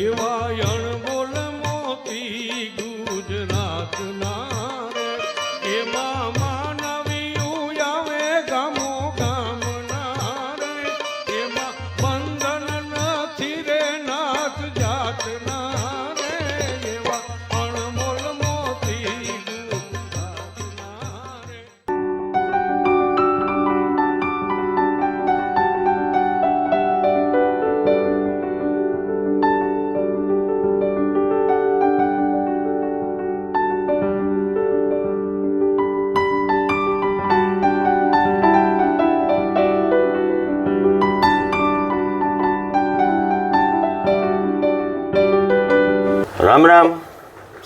એવા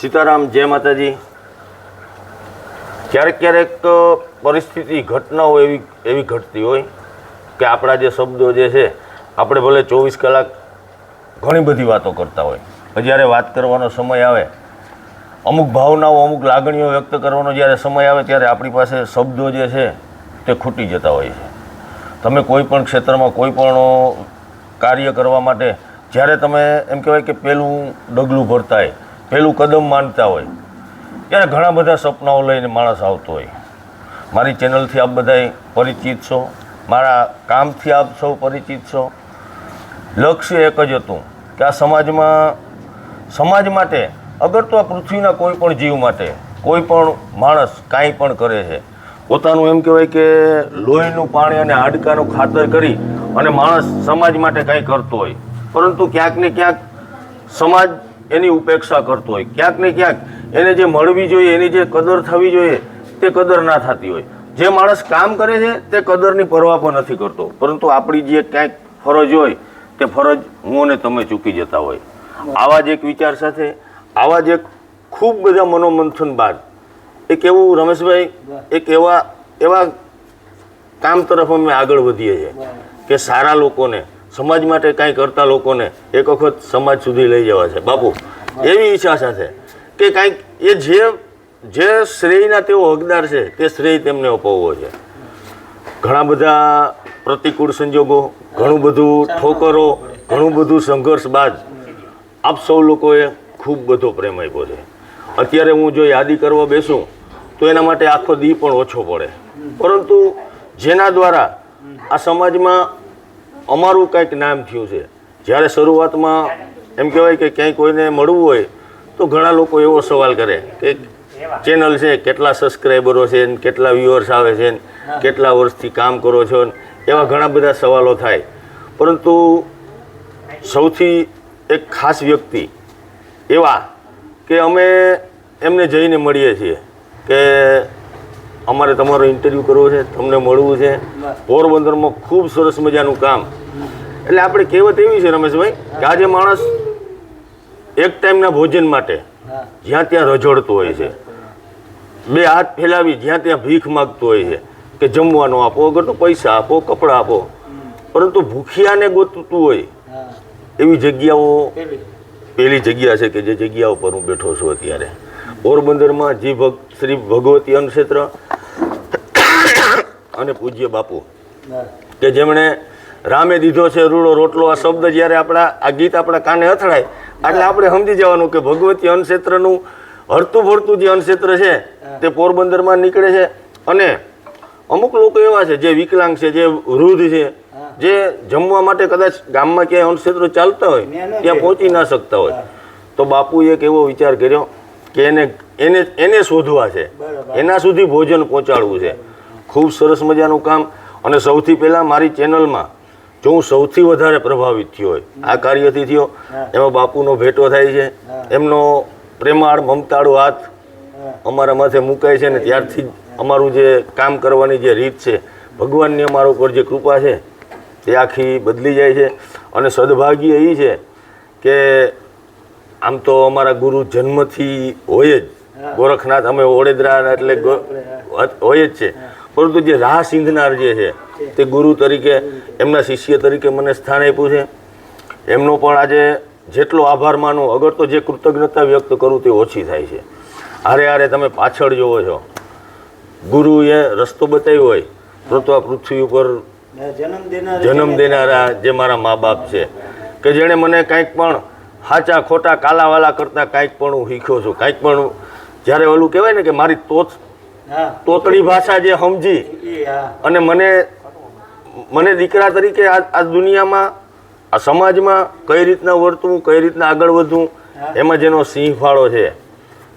સીતારામ, જય માતાજી. ક્યારેક ક્યારેક પરિસ્થિતિ ઘટનાઓ એવી એવી ઘટતી હોય કે આપણા જે શબ્દો જે છે, આપણે ભલે ચોવીસ કલાક ઘણી બધી વાતો કરતા હોય. જ્યારે વાત કરવાનો સમય આવે, અમુક ભાવનાઓ, અમુક લાગણીઓ વ્યક્ત કરવાનો જ્યારે સમય આવે ત્યારે આપણી પાસે શબ્દો જે છે, તે ખૂટી જતા હોય છે. તમે કોઈ પણ ક્ષેત્રમાં કોઈ પણ કાર્ય કરવા માટે, જ્યારે તમે એમ કહેવાય કે પહેલું ડગલું ભરતા હોય પહેલું કદમ માનતા હોય. ત્યારે ઘણા બધા સપનાઓ લઈને માણસ આવતો હોય. મારી ચેનલથી આપ બધાય પરિચિત છો. મારા કામથી આપ સૌ પરિચિત છો. લક્ષ્ય એક જ હતું કે આ સમાજમાં, સમાજ માટે, અગર તો આ પૃથ્વીના કોઈ પણ જીવ માટે, કોઈ પણ માણસ કાંઈ પણ કરે છે, પોતાનું એમ કહેવાય કે લોહીનું પાણી અને હાડકાનું ખાતર કરી અને માણસ સમાજ માટે કાંઈ કરતો હોય. પરંતુ ક્યાંક ને ક્યાંક સમાજ એની ઉપેક્ષા કરતો હોય. ક્યાંક ને ક્યાંક એને જે મળવી જોઈએ એની જે કદર થવી જોઈએ તે કદર ના થતી હોય. જે માણસ કામ કરે છે તે કદરની પરવા પણ નથી કરતો. પરંતુ આપણી જે ક્યાંક ફરજ હોય તે ફરજ હું અને તમે ચૂકી જતા હોય. આવા જ એક વિચાર સાથે આવા જ એક ખૂબ બધા મનોમંથન બાદ એક એવું રમેશભાઈ એક એવા એવા કામ તરફ અમે આગળ વધીએ છીએ કે સારા લોકોને સમાજ માટે કાંઈ કરતા લોકોને એક વખત સમાજ સુધી લઈ જવા છે. બાપુ, એવી ઈચ્છા સાથે કે કાંઈક એ જે જે શ્રેયના તેઓ હકદાર છે, તે શ્રેય તેમને અપાવવો છે. ઘણા બધા પ્રતિકૂળ સંજોગો, ઘણું બધું ઠોકરો, ઘણું બધું સંઘર્ષ બાદ આપ સૌ લોકોએ ખૂબ બધો પ્રેમ આપ્યો છે. અત્યારે હું જો યાદી કરવા બેસું, તો એના માટે આખો દી પણ ઓછો પડે. પરંતુ જેના દ્વારા આ સમાજમાં અમારું કંઈક નામ થયું છે. જ્યારે શરૂઆતમાં એમ કહેવાય કે ક્યાંય કોઈને મળવું હોય તો ઘણા લોકો એવો સવાલ કરે કે ચેનલ છે કેટલા સબસ્ક્રાઈબરો છે ને કેટલા વ્યુઅર્સ આવે છે ને કેટલા વર્ષથી કામ કરો છો ને એવા ઘણા બધા સવાલો થાય. પરંતુ સૌથી એક ખાસ વ્યક્તિ એવા કે અમે એમને જઈને મળીએ છીએ કે અમારે તમારો ઇન્ટરવ્યૂ કરવો છે તમને મળવું છે. પોરબંદરમાં ખૂબ સરસ મજાનું કામ. એટલે આપણે કહેવત એવી છે રમેશભાઈ કે આજે માણસ એક ટાઈમના ભોજન માટે જ્યાં ત્યાં રજોડતો હોય છે. બે હાથ ફેલાવી જ્યાં ત્યાં ભીખ માગતો હોય છે કે જમવાનું આપો અગર તો પૈસા આપો કપડાં આપો. પરંતુ ભૂખિયાને ગોતતું હોય એવી જગ્યાઓ પેલી જગ્યા છે કે જે જગ્યા ઉપર હું બેઠો છું અત્યારે. પોરબંદરમાં જે ભગ શ્રી ભગવતી અન્નક્ષેત્ર અને પૂજ્ય બાપુ. કે જેમણે રામે દીધો છે રૂડો રોટલો આ શબ્દ જ્યારે આપણા આ ગીત આપણા કાને અથડાય એટલે આપણે સમજી જવાનું કે ભગવતી અન્નક્ષેત્રનું હરતું ભરતું જે અન્નક્ષેત્ર છે તે પોરબંદરમાં નીકળે છે. અને અમુક લોકો એવા છે જે વિકલાંગ છે જે વૃદ્ધ છે જે જમવા માટે કદાચ ગામમાં ક્યાંય અન્નક્ષેત્રો ચાલતા હોય ત્યાં પહોંચી ના શકતા હોય. તો બાપુએ એક એવો વિચાર કર્યો કે એને એને એને શોધવા છે. એના સુધી ભોજન પહોંચાડવું છે. ખૂબ સરસ મજાનું કામ. અને સૌથી પહેલાં મારી ચેનલમાં જો હું સૌથી વધારે પ્રભાવિત થયો હોય આ કાર્યથી થયો એમાં બાપુનો ભેટો થાય છે. એમનો પ્રેમાળ મમતાળો હાથ અમારા માથે મુકાય છે ને ત્યારથી જ અમારું જે કામ કરવાની જે રીત છે ભગવાનની અમારા ઉપર જે કૃપા છે તે આખી બદલી જાય છે. અને સદભાગ્ય એ છે કે આમ તો અમારા ગુરુ જન્મથી હોય જ. ગોરખનાથ અમે ઓડેદરા એટલે હોય જ છે. પરંતુ જે રાહ સિંધનાર જે છે તે ગુરુ તરીકે એમના શિષ્ય તરીકે મને સ્થાન આપ્યું છે. એમનો પણ આજે જેટલો આભાર માનો અગર તો જે કૃતજ્ઞતા વ્યક્ત કરું તે ઓછી થાય છે. હારે હારે તમે પાછળ જોવો છો. ગુરુએ રસ્તો બતાવ્યો હોય તો તો આ પૃથ્વી ઉપર જન્મ જન્મ દેનારા જે મારા મા બાપ છે કે જેણે મને કાંઈક પણ સાચા ખોટા કાલાવાલા કરતાં કાંઈક પણ હું શીખ્યો છું. કાંઈક પણ જ્યારે ઓલું કહેવાય ને કે મારી તોત તોતડી ભાષા જે સમજી અને મને મને દીકરા તરીકે આ આ દુનિયામાં આ સમાજમાં કઈ રીતના વર્તવું કઈ રીતના આગળ વધવું એમાં જેનો સિંહ ફાળો છે.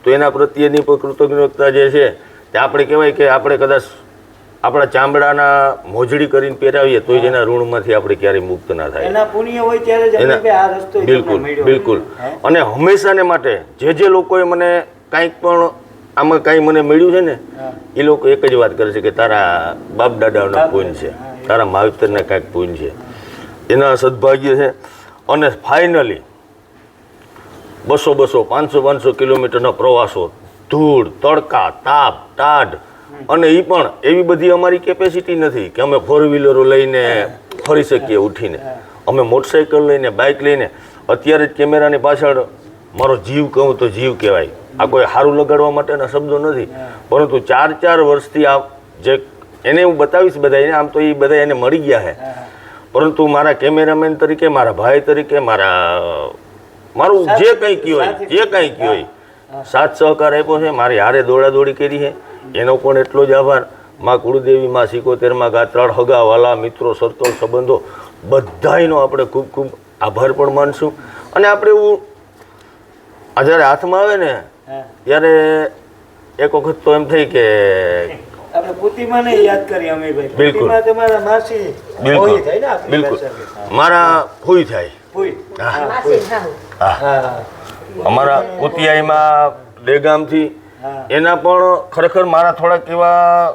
તો એના પ્રત્યેની કૃતજ્ઞતા જે છે તે આપણે કહેવાય કે આપણે કદાચ આપણા ચામડાના મોજડી કરીને પહેરાવીએ જ એના ઋણમાંથી આપણે ક્યારેય મુક્ત ના થાય. એના પુણ્ય હોય ત્યારે જ આ રસ્તો બિલકુલ બિલકુલ. અને હંમેશાને માટે જે જે લોકોએ મને કાંઈક પણ આમાં કાંઈ મને મળ્યું છે ને એ લોકો એક જ વાત કરે છે કે તારા બાપ દાદાનો પૂન છે તારા માવતરના કાંઈક પૂન છે. એના સદભાગ્ય છે. અને ફાઇનલી બસો બસો પાંચસો પાંચસો કિલોમીટરના પ્રવાસો ધૂળ તડકા તાપ ટાઢ અને એ પણ એવી બધી અમારી કેપેસિટી નથી કે અમે ફોર વ્હીલરો લઈને ફરી શકીએ ઉઠીને. અમે મોટરસાઇકલ લઈને બાઇક લઈને. અત્યારે જ કેમેરાની પાછળ મારો જીવ કહું તો જીવ કહેવાય. આ કોઈ સારું લગાડવા માટેના શબ્દો નથી. પરંતુ ચાર ચાર વર્ષથી આ જે એને હું બતાવીશ બધાને આમ તો એ બધા એને મળી ગયા છે પરંતુ મારા કેમેરામેન તરીકે મારા ભાઈ તરીકે મારા મારું જે કંઈ કયો હોય જે કંઈ કયો હોય સાથ સહકાર આપ્યો છે મારી હારે દોડા દોડી કરી છે. એનો પણ એટલો જ આભાર. માં કુળદેવી માં સિકોતેરમાં ગાત્રાળ હગા વાલા મિત્રો સર્કલ સંબંધો બધાયનો આપણે ખૂબ ખૂબ આભાર પણ માનશું. અને આપણે એવું આ જ્યારે હાથમાં આવે ને ત્યારે એક વખત તો એમ થઈ કે આપણે પુતિમાને યાદ કરી અમે બિલકુલ. પુતિમા તમારા માસી બિલકુલ. મારા ફૂઈ થાય. અમારા ઉતિયાઈમાં દેગામથી. એના પણ ખરેખર મારા થોડાક એવા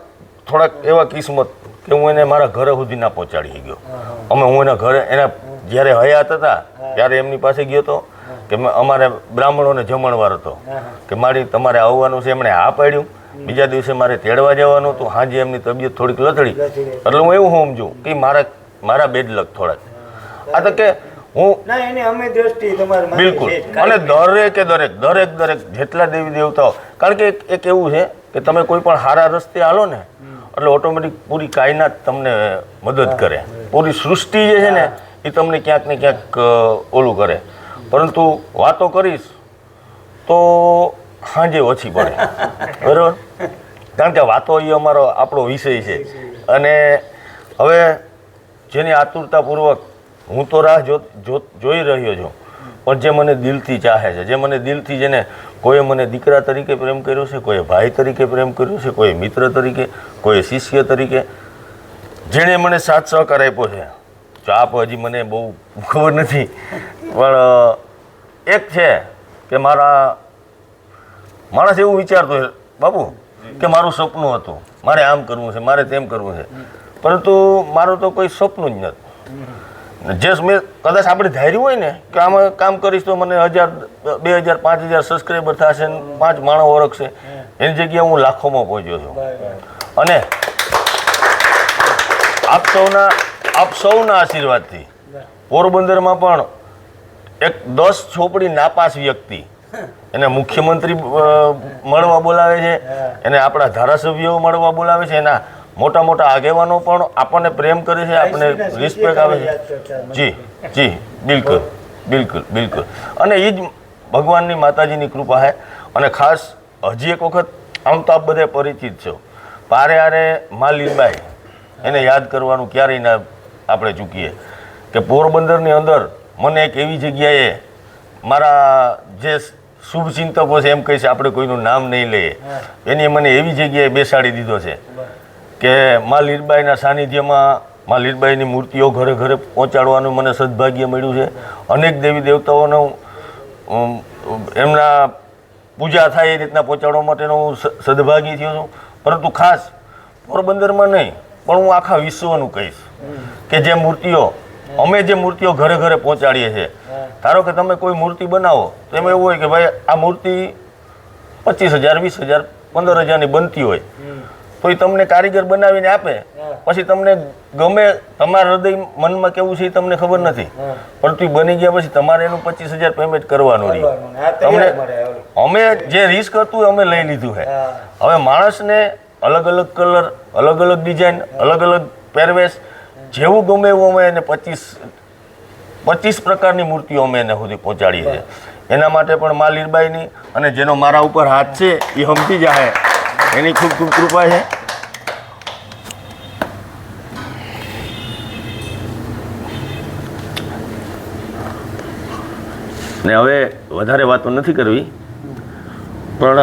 થોડાક એવા કિસ્મત કે હું એને મારા ઘરે સુધી ના પહોંચાડી ગયો. અમે હું એના ઘરે એના જ્યારે હયાત હતા ત્યારે એમની પાસે ગયો હતો કે મેં- અમારે બ્રાહ્મણોને જમણવાર હતો. કે મારી તમારે આવવાનું છે એમણે હા પાડ્યું. બીજા દિવસે મારે તેડવા જવાનું હતું. હાજી એમની તબિયત થોડીક લથડી. એટલે હું એવું સમજું કે મારા મારા બેડલક થોડાક. આ તો કે હું ના એને અમે દ્રષ્ટિ તમારા બિલકુલ. છે. અને દરેકે દરેક દરેક દરેક જેટલા દેવી દેવતાઓ કારણ કે એક- એક એવું છે કે તમે કોઈ પણ સારા રસ્તે હાલો ને એટલે ઓટોમેટિક પૂરી કાયનાત તમને મદદ કરે. પૂરી સૃષ્ટિ જે છે ને એ તમને ક્યાંક ને ક્યાંક ઓલું કરે. પરંતુ વાતો કરીશ તો સાંજે ઓછી પડે. બરાબર? કારણ કે વાતો એ અમારો આપણો વિષય છે. અને હવે જેની આતુરતાપૂર્વક હું તો રાહ જોઈ રહ્યો છું. પણ જે મને દિલથી ચાહે છે જે મને દિલથી જેને કોઈએ મને દીકરા તરીકે પ્રેમ કર્યો છે કોઈએ ભાઈ તરીકે પ્રેમ કર્યો છે કોઈ મિત્ર તરીકે કોઈ શિષ્ય તરીકે જેણે મને સાથ સહકાર આપ્યો છે. જો આપ હજી મને બહુ ખબર નથી પણ એક છે કે મારા માણસ એવું વિચારતો હોય બાબુ કે મારું સપનું હતું. મારે આમ કરવું છે મારે તેમ કરવું છે. પરંતુ મારું તો કોઈ સપનું જ નથી જે મેં કદાચ આપણે ધાર્યું હોય ને કે આમાં કામ કરીશ તો મને હજાર બે હજાર પાંચ હજાર સબસ્ક્રાઈબર થશે ને પાંચ માણસ ઓળખશે. એની જગ્યાએ હું લાખોમાં પહોંચ્યો છું. અને આપ સૌના આપ સૌના આશીર્વાદથી પોરબંદરમાં પણ એક દસ છોપડી નાપાસ વ્યક્તિ એને મુખ્યમંત્રી મળવા બોલાવે છે. એને આપણા ધારાસભ્યો મળવા બોલાવે છે. એના મોટા મોટા આગેવાનો પણ આપણને પ્રેમ કરે છે આપણને રિસ્પેક્ટ આવે છે. જી જી બિલકુલ બિલકુલ બિલકુલ. અને એ જ ભગવાનની માતાજીની કૃપા છે. અને ખાસ હજી એક વખત આમ તો આપ બધે પરિચિત છો. પારે આરે મા લીલબાઈ એને યાદ કરવાનું ક્યારેય ના આપણે ચૂકીએ. કે પોરબંદરની અંદર મને એક એવી જગ્યાએ મારા જે શુભચિંતકો છે એમ કહે છે આપણે કોઈનું નામ નહીં લઈએ. એની મને એવી જગ્યાએ બેસાડી દીધો છે. કે મા લીલબાઈના સાનિધ્યમાં મા લીલબાઈની મૂર્તિઓ ઘરે ઘરે પહોંચાડવાનું મને સદભાગ્ય મળ્યું છે. અનેક દેવી દેવતાઓનો એમના પૂજા થાય એ રીતના પહોંચાડવા માટેનો હું સદભાગી થયો છું. પરંતુ ખાસ પોરબંદરમાં નહીં, પણ હું આખા વિશ્વનું કહીશ કે જે મૂર્તિઓ, અમે જે મૂર્તિઓ ઘરે ઘરે પહોંચાડીએ છીએ. ધારો કે તમે કોઈ મૂર્તિ બનાવો, તો એમાં એવું હોય કે ભાઈ આ મૂર્તિ પચીસ હજાર, વીસ હજાર, પંદર હજારની બનતી હોય. તો એ તમને કારીગર બનાવીને આપે પછી તમને ગમે તમારા હૃદય મનમાં કેવું છે એ તમને ખબર નથી. પરંતુ એ બની ગયા પછી તમારે એનું પચીસ હજાર પેમેન્ટ કરવાનું. રહ્યું તમને અમે જે રિસ્ક હતું અમે લઈ લીધું છે હવે માણસને અલગ અલગ કલર અલગ અલગ ડિઝાઇન અલગ અલગ પહેરવેશ જેવું ગમે એવું અમે એને પચીસ પચીસ પ્રકારની મૂર્તિઓ અમે એને સુધી પહોંચાડી છે એના માટે પણ મા લીરબાઈની અને જેનો મારા ઉપર હાથ છે એ સમજી જાય એની ખૂબ ખૂબ કૃપા છે. ને હવે વધારે વાતો નથી કરવી પણ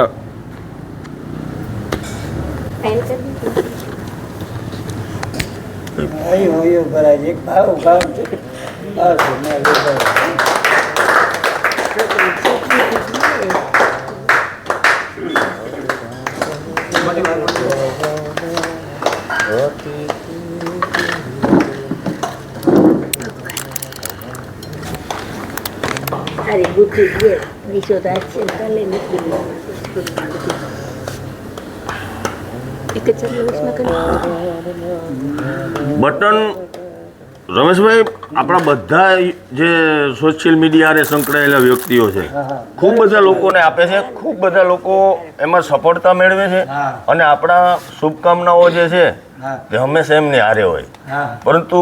ભાવ ભાવ કાલે નથી એક જ દિવસમાં કરી બટન રમેશભાઈ આપણા બધા જે સોશિયલ મીડિયા સંકળાયેલા વ્યક્તિઓ છે ખૂબ બધા લોકોને આપે છે ખૂબ બધા લોકો એમાં સફળતા મેળવે છે અને આપણા શુભકામનાઓ જે છે તે હંમેશા એમની હારે હોય. પરંતુ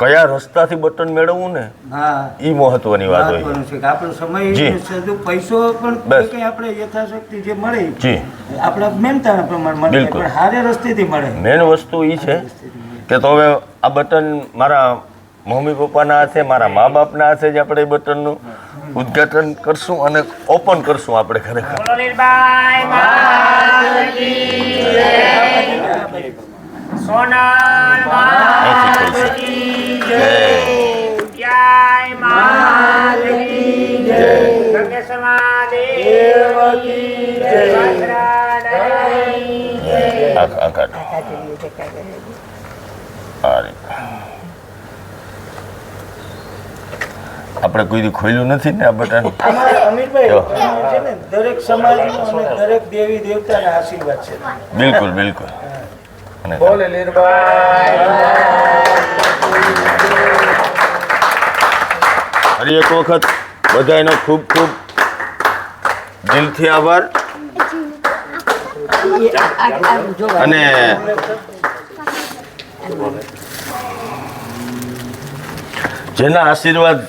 કયા રસ્તાથી બટન મેળવવું ને હા. એ મહત્વની વાત હોય. છે કે આપણો જી. સમય પૈસો પણ કઈ આપણે યથાશક્તિ જે મળે જી. આપણા મહેનતાના પ્રમાણે મળે બિલકુલ. પણ હારે રસ્તેથી મળે. મેન વસ્તુ એ છે કે તો હવે આ બટન મારા મમ્મી પપ્પાના હાથે મારા મા બાપના હાથે જ આપણે એ બટનનું ઉદ્ઘાટન કરશું અને ઓપન કરશું આપણે ખરેખર. અહીંથી આપણે કોઈ દી ખોલ્યું નથી ને આ બટન અમારે અમીરભાઈ છે ને દરેક સમાજ અને દરેક દેવી દેવતાના આશીર્વાદ છે. બિલકુલ બિલકુલ. અને ફરી એક વખત બધાનો ખૂબ ખૂબ દિલથી આભાર. અને જેના આશીર્વાદથી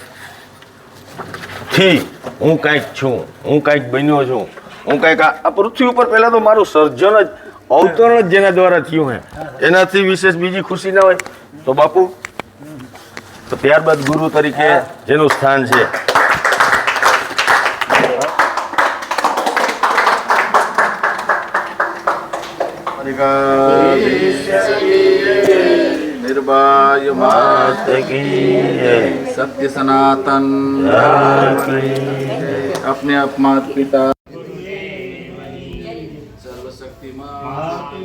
હું કાંઈક છું, હું કાંઈક બન્યો છું, હું કાંઈક આ પૃથ્વી ઉપર પહેલા તો મારું સર્જન જ, અવતરણ જ જેના દ્વારા થયું હે. એનાથી વિશેષ બીજી ખુશી ના હોય. તો બાપુ તો ત્યારબાદ ગુરુ તરીકે જેનું સ્થાન છે निर्भय માત કી જય. सत्य सनातन अपने आप माता पिता सर्वशक्तिमान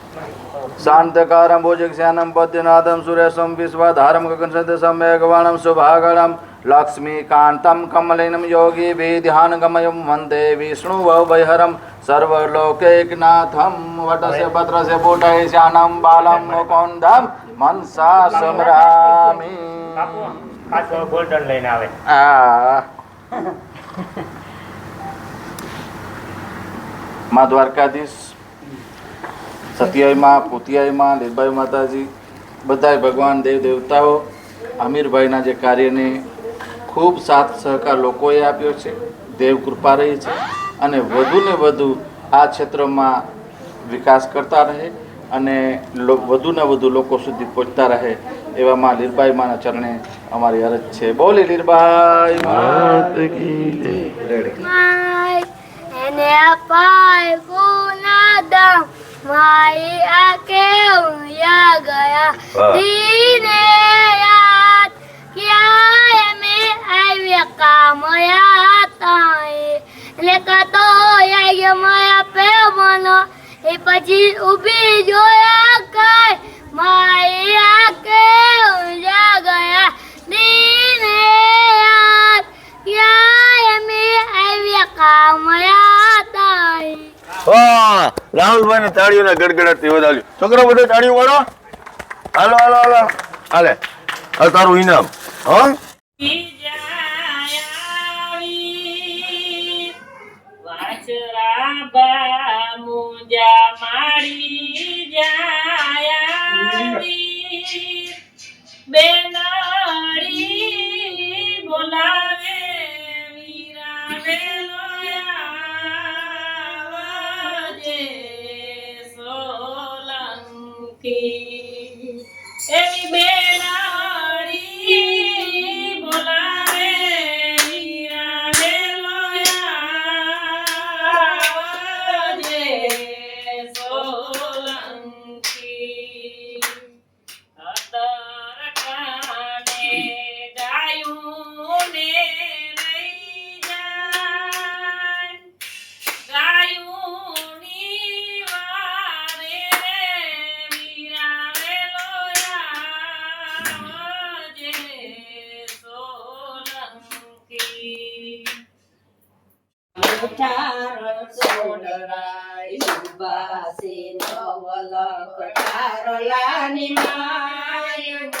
शान्तकारं भोजक्ष्यानं पद्यनाथं सुरेशं विश्वधारं गगनसदृशं मेघवाणं शुभागणं लक्ष्मीकान्तं कमलिनं योगिभिः ध्यानगमयं वन्दे विष्णुवैहरं सर्वलोकैकनाथं वटस्य पत्रस्य पुटैः श्यानं बालं मुकुन्दं मनसा स्मरामि ગોલ્ડન લઈને આવે આ મા દ્વારકાધીશ સત્યાઈમાં પોતિયાઈમાં લીલભાઈ માતાજી બધાય ભગવાન દેવ દેવતાઓ અમીરભાઈના જે કાર્યને ખૂબ સાથ સહકાર લોકોએ આપ્યો છે દેવ કૃપા રહી છે અને વધુ ને વધુ આ ક્ષેત્રમાં વિકાસ કરતા રહે અને લો- વધુ ને વધુ લોકો સુધી પહોંચતા રહે એવામાં લીરબાઈ માના ચરણે અમારી અરજ છે. બોલી Mai, એને અપાય માઈ આકે ઉયા ગયા. દીને યાદ ક્યાય મે આવ્યા કામયા તાય એટલે કતો યાય માયા પે મનો એ પછી ઊભી જોયા કાય માઈ આકે ઉયા ગયા દીને યાદ ક્યાય મે આવ્યા કામયા તાય વાહ રાહુલભાઈ ને તાળીઓના ગડગડાટથી વધાર્યું. છોકરો બધો તાળીઓ વાળો? હાલો હાલો હાલો. હાલે. તારું ઇનામ હા? and શરૂમાં